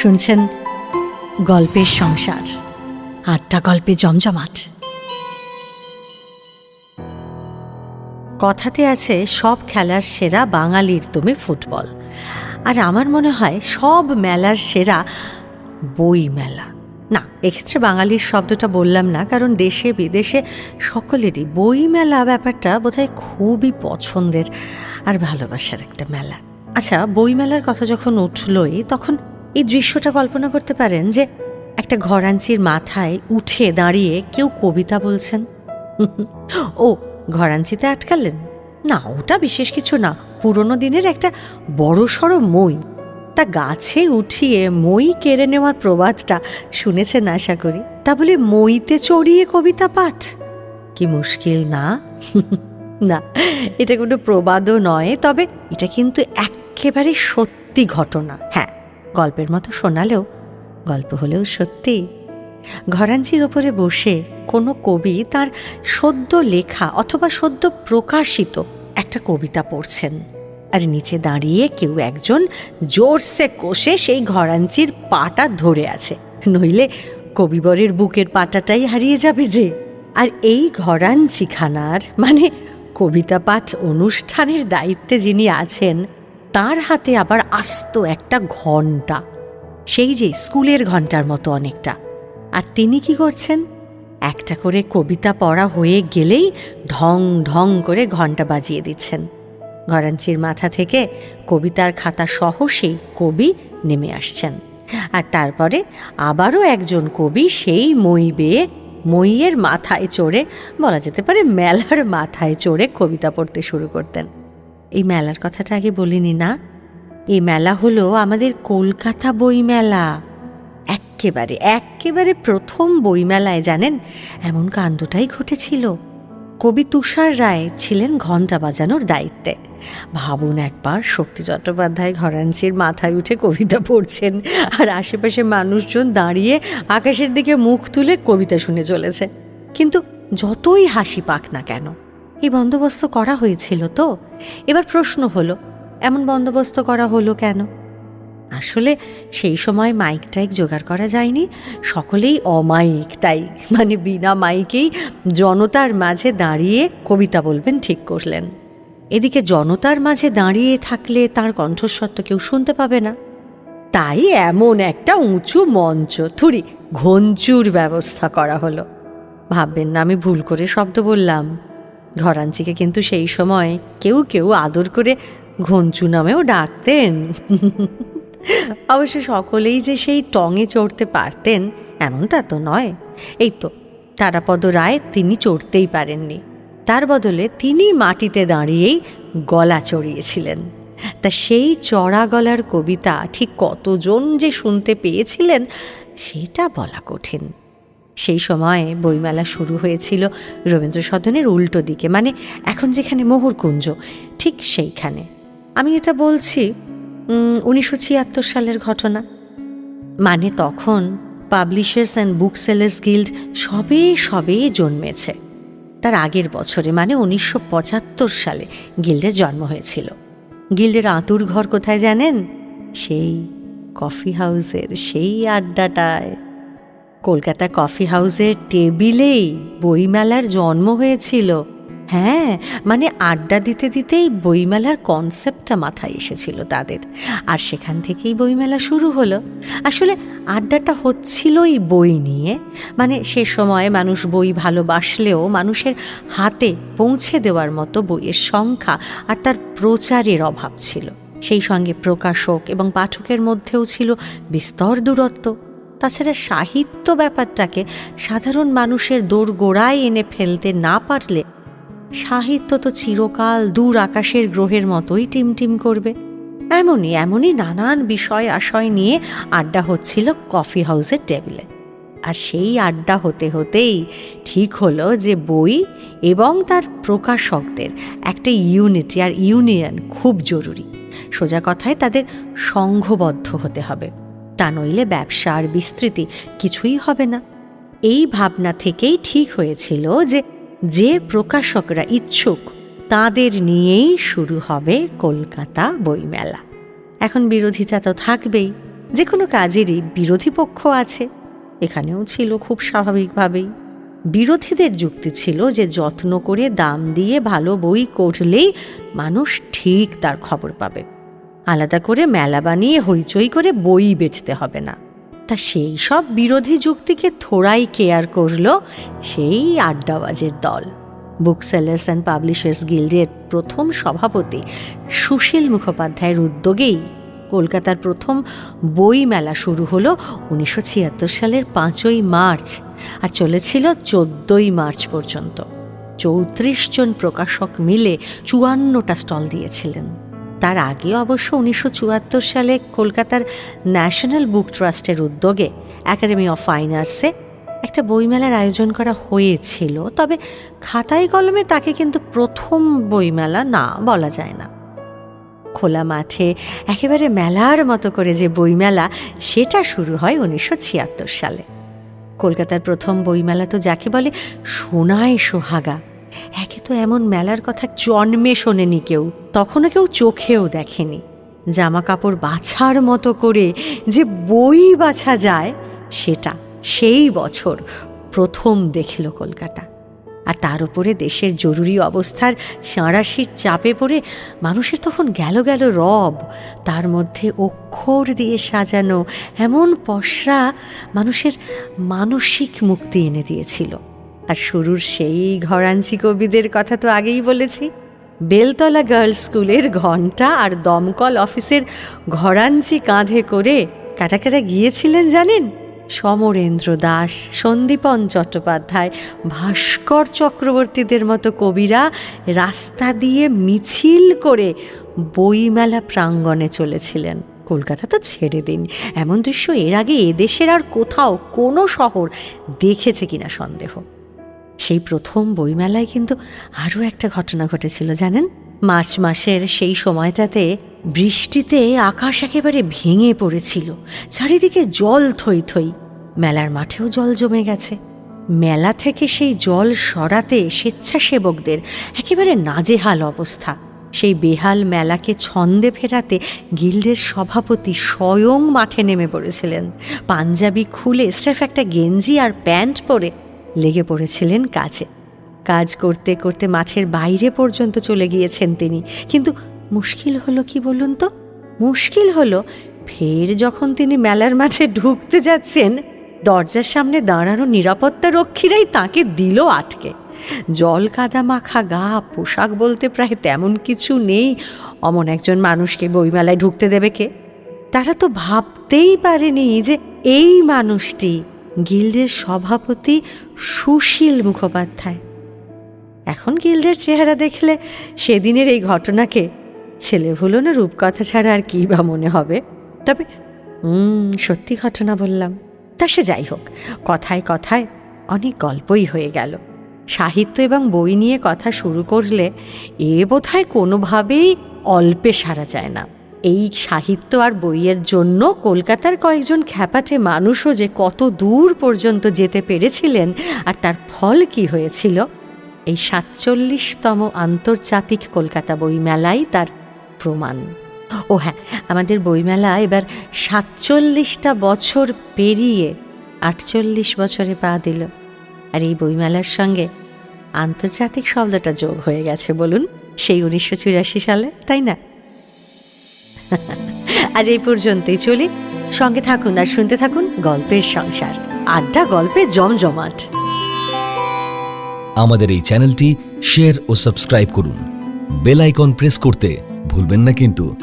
শুনছেন গল্পের সংসার, আটটা গল্পে জমজমাট। কথাতে আছে, সব খেলার সেরা বাঙালির তুমি ফুটবল। আর আমার মনে হয়, সব মেলার সেরা বই মেলা না, এক্ষেত্রে বাঙালির শব্দটা বললাম না, কারণ দেশে, বিদেশে সকলেরই বই মেলা ব্যাপারটা বোধহয় খুবই পছন্দের আর ভালোবাসার একটা মেলা। আচ্ছা বই মেলার কথা যখন উঠলই, তখন এই দৃশ্যটা কল্পনা করতে পারেন যে একটা ঘরাঞ্চির মাথায় উঠে দাঁড়িয়ে কেউ কবিতা বলছেন। ও, ঘরাঞ্চিতে আটকালেন? না, ওটা বিশেষ কিছু না। পুরনো দিনের একটা বড়সড় মই। তা গাছে উঠিয়ে মই কেড়ে নেওয়ার প্রবাদটা শুনেছেন আশা করি। তা বলে মইতে চড়িয়ে কবিতা পাঠ? কি মুশকিল না? না, এটা কোনো প্রবাদও নয়, তবে এটা কিন্তু একেবারে সত্যি ঘটনা। হ্যাঁ গল্পের মতো শোনালেও, গল্প হলেও সত্যি। ঘরাঞ্চির ওপরে বসে কোনো কবি তার সদ্য লেখা অথবা সদ্য প্রকাশিত একটা কবিতা পড়ছেন। আর নিচে দাঁড়িয়ে কেউ একজন জোরসে কষে সেই ঘরাঞ্চির পাটা ধরে আছে। নইলে কবিবরের বুকের পাটাটাই হারিয়ে যাবে যে। আর এই ঘরাঞ্চিখানার মানে কবিতা পাঠ অনুষ্ঠানের দায়িত্বে যিনি আছেন তার হাতে আবার আস্ত একটা ঘণ্টা সেই যে স্কুলের ঘণ্টার মতো অনেকটা। আর তিনি কি করছেন? একটা করে কবিতা পড়া হয়ে গেলেই ঢং ঢং করে ঘণ্টা বাজিয়ে দিচ্ছেন। ঘরাঞ্চির মাথা থেকে কবিতার খাতা সহ সেই কবি নেমে আসছেন। আর তারপরে আবারও একজন কবি সেই মই বেয়ে মইয়ের মাথায় চড়ে, বলা যেতে পারে মেলার মাথায় চড়ে কবিতা পড়তে শুরু করতেন। এই মেলার কথাটা আগে বলিনি না এই মেলা হলো আমাদের কলকাতা বই মেলা এক্কেবারে এক্কেবারে প্রথম বইমেলায়, জানেন? এমন কাণ্ডটাই ঘটেছিল। কবি তুষার রায় ছিলেন ঘণ্টা বাজানোর দায়িত্বে। ভাবুন একবার, শক্তি চট্টোপাধ্যায় ঘরাঞ্চির মাথায় উঠে কবিতা পড়ছেন আর আশেপাশে মানুষজন দাঁড়িয়ে আকাশের দিকে মুখ তুলে কবিতা শুনে চলেছে। কিন্তু যতই হাসি পাক না কেন এই বন্দোবস্ত করা হয়েছিল তো? এবার প্রশ্ন হলো, এমন বন্দোবস্ত করা হলো কেন? আসলে সেই সময় মাইক টাইক জোগাড় করা যায়নি, সকলেই অমাইক তাই মানে বিনা মাইকেই জনতার মাঝে দাঁড়িয়ে কবিতা বলবেন ঠিক করলেন। এদিকে জনতার মাঝে দাঁড়িয়ে থাকলে তার কণ্ঠস্বর তো কেউ শুনতে পাবে না। তাই এমন একটা উঁচু মঞ্চ, থুরি ঘঞ্চুর ব্যবস্থা করা হলো। ভাববেন না, আমি ভুল করে শব্দ বললাম। ঘরাঞ্চিকে কিন্তু সেই সময় কেউ কেউ আদর করে ঘঞ্চু নামেও ডাকতেন। অবশ্য সকলেই যে সেই টঙে চড়তে পারতেন, এমনটা তো নয়। এই তো, তারাপদ রায় তিনি চড়তেই পারেননি। তার বদলে তিনি মাটিতে দাঁড়িয়েই গলা চড়িয়েছিলেন। তা সেই চড়া গলার কবিতা ঠিক কতজন যে শুনতে পেয়েছিলেন, সেটা বলা কঠিন। সেই সময়ে বইমেলা শুরু হয়েছিল রবীন্দ্র সদনের উল্টো দিকে মানে এখন যেখানে মোহরকুঞ্জ, ঠিক সেইখানে। আমি এটা বলছি উনিশশো ছিয়াত্তর সালের ঘটনা। মানে তখন publishers and book sellers guild সবে সবে জন্মেছে। তার আগের বছরে মানে উনিশশো পঁচাত্তর সালে গিল্ডের জন্ম হয়েছিল। গিল্ডের আঁতুর ঘর কোথায় জানেন? সেই কফি হাউসের সেই আড্ডাটায়। কলকাতা কফি হাউসের টেবিলেই বইমেলার জন্ম হয়েছিল। হ্যাঁ মানে আড্ডা দিতে দিতেই বইমেলার কনসেপ্টটা মাথায় এসেছিল তাদের। আর সেখান থেকেই বইমেলা শুরু হলো। আসলে আড্ডাটা হচ্ছিলই বই নিয়ে। মানে সে সময় মানুষ বই ভালোবাসলেও মানুষের হাতে পৌঁছে দেওয়ার মতো বইয়ের সংখ্যা আর তার প্রচারের অভাব ছিল। সেই সঙ্গে প্রকাশক এবং পাঠকের মধ্যেও ছিল বিস্তর দূরত্ব। তাছাড়া সাহিত্য ব্যাপারটাকে সাধারণ মানুষের দোরগোড়ায় এনে ফেলতে না পারলে সাহিত্য তো চিরকাল দূর আকাশের গ্রহের মতোই টিমটিম করবে। এমনই এমনই নানান বিষয় আশয় নিয়ে আড্ডা হচ্ছিল কফি হাউসের টেবিলে। আর সেই আড্ডা হতে হতেই ঠিক হলো যে বই এবং তার প্রকাশকদের একটা ইউনিটি, আর ইউনিয়ন খুব জরুরি। সোজা কথায় তাদের সংঘবদ্ধ হতে হবে। তা নইলে ব্যবসা আর বিস্তৃতি কিছুই হবে না। এই ভাবনা থেকেই ঠিক হয়েছিল যে যে প্রকাশকরা ইচ্ছুক, তাদের নিয়েই শুরু হবে কলকাতা বইমেলা। এখন বিরোধিতা তো থাকবেই, যে কোনো কাজেরই বিরোধী পক্ষ আছে, এখানেও ছিল খুব স্বাভাবিকভাবেই। বিরোধীদের যুক্তি ছিল যে, যত্ন করে দাম দিয়ে ভালো বই করলেই মানুষ ঠিক তার খবর পাবে। আলাদা করে মেলা বানিয়ে হইচই করে বই বেচতে হবে না। তা সেই সব বিরোধী যুক্তিকে থোড়াই কেয়ার করল সেই আড্ডাবাজের দল। বুক সেলার্স অ্যান্ড পাবলিশার্স গিল্ডের প্রথম সভাপতি সুশীল মুখোপাধ্যায়ের উদ্যোগেই কলকাতার প্রথম বই মেলা শুরু হলো উনিশশো ছিয়াত্তর সালের পাঁচই মার্চ আর চলেছিল চোদ্দই মার্চ পর্যন্ত। চৌত্রিশ জন প্রকাশক মিলে চুয়ান্নটা স্টল দিয়েছিলেন। তার আগে অবশ্য উনিশশো চুয়াত্তর সালে কলকাতার ন্যাশনাল বুক ট্রাস্টের উদ্যোগে একাডেমি অফ ফাইন আর্টসে একটা বইমেলার আয়োজন করা হয়েছিল, তবে খাতায় কলমে তাকে কিন্তু প্রথম বইমেলা না বলা যায় না। খোলা মাঠে একেবারে মেলার মতো করে যে বইমেলা, সেটা শুরু হয় উনিশশো ছিয়াত্তর সালে। কলকাতার প্রথম বইমেলা তো যাকে বলে সোনায় সোহাগা একে তো এমন মেলার কথা জন্মে শোনেনি কেউ, তখনও কেউ চোখেও দেখেনি। জামা কাপড় বাছার মতো করে যে বই বাছা যায়, সেটা সেই বছর প্রথম দেখল কলকাতা। আর তার উপরে দেশের জরুরি অবস্থার সাঁড়াশির চাপে পড়ে মানুষের তখন গেল গেল রব, তার মধ্যে অক্ষর দিয়ে সাজানো এমন পশরা মানুষের মানসিক মুক্তি এনে দিয়েছিল। আর শুরুর সেই ঘরাঞ্চি কবিদের কথা তো আগেই বলেছি। বেলতলা গার্লস স্কুলের ঘণ্টা আর দমকল অফিসের ঘরাঞ্চি কাঁধে করে কাটা কাটা গিয়েছিলেন জানেন? সমরেন্দ্র দাস, সন্দীপন চট্টোপাধ্যায়, ভাস্কর চক্রবর্তীদের মতো কবিরা রাস্তা দিয়ে মিছিল করে বইমেলা প্রাঙ্গণে চলেছিলেন। কলকাতা তো ছেড়ে দিন। এমন দৃশ্য এর আগে এদেশের আর কোথাও কোনো শহর দেখেছে কিনা সন্দেহ। সেই প্রথম বইমেলায় কিন্তু আরও একটা ঘটনা ঘটেছিল, জানেন? মার্চ মাসের সেই সময়টাতে বৃষ্টিতে আকাশ একেবারে ভেঙে পড়েছিল, চারিদিকে জল থই থই, মেলার মাঠেও জল জমে গেছে। মেলা থেকে সেই জল সরাতে স্বেচ্ছাসেবকদের একেবারে নাজেহাল অবস্থা। সেই বেহাল মেলাকে ছন্দে ফেরাতে গিল্ডের সভাপতি স্বয়ং মাঠে নেমে পড়েছিলেন। পাঞ্জাবি খুলে স্রেফ একটা গেঞ্জি আর প্যান্ট পরে লেগে পড়েছিলেন কাজে। কাজ করতে করতে মাঠের বাইরে পর্যন্ত চলে গিয়েছেন তিনি। কিন্তু মুশকিল হলো কি বলুন তো? মুশকিল হলো ফের যখন তিনি মেলার মাঠে ঢুকতে যাচ্ছেন, দরজার সামনে দাঁড়ানো নিরাপত্তা রক্ষীরাই তাকে দিল আটকে। জল কাদা মাখা গা, পোশাক বলতে প্রায় তেমন কিছু নেই। অমন একজন মানুষকে বইমেলায় ঢুকতে দেবে কে? তারা তো ভাবতেই পারেনি যে এই মানুষটি গিল্ডের সভাপতি সুশীল মুখোপাধ্যায়। এখন গিল্ডের চেহারা দেখলে সেদিনের এই ঘটনাকে ছেলে ভুলো না, রূপকথা ছাড়া আর কী বা মনে হবে? তবে হুম সত্যি ঘটনা বললাম। তা সে যাই হোক, কথায় কথায় অনেক গল্পই হয়ে গেল। সাহিত্য এবং বই নিয়ে কথা শুরু করলে এ বোধহয় কোনোভাবেই অল্পে সারা যায় না। এই সাহিত্য আর বইয়ের জন্য কলকাতার কয়েকজন খ্যাপাটে মানুষও যে কত দূর পর্যন্ত যেতে পেরেছিলেন আর তার ফল কি হয়েছিল, এই সাতচল্লিশতম আন্তর্জাতিক কলকাতা বইমেলাই তার প্রমাণ। ও হ্যাঁ আমাদের বইমেলা এবার সাতচল্লিশটা বছর পেরিয়ে আটচল্লিশ বছরে পা দিল। আর এই বইমেলার সঙ্গে আন্তর্জাতিক শব্দটা যোগ হয়ে গেছে, বলুন। সেই উনিশশো চুরাশি সালে, তাই না? আজ এই পর্যন্তই চলি। সঙ্গে থাকুন আর শুনতে থাকুন গল্পের সংসার। আড্ডা, গল্পে জমজমাট। আমাদের এই চ্যানেলটি শেয়ার ও সাবস্ক্রাইব করুন। বেল আইকন প্রেস করতে ভুলবেন না কিন্তু।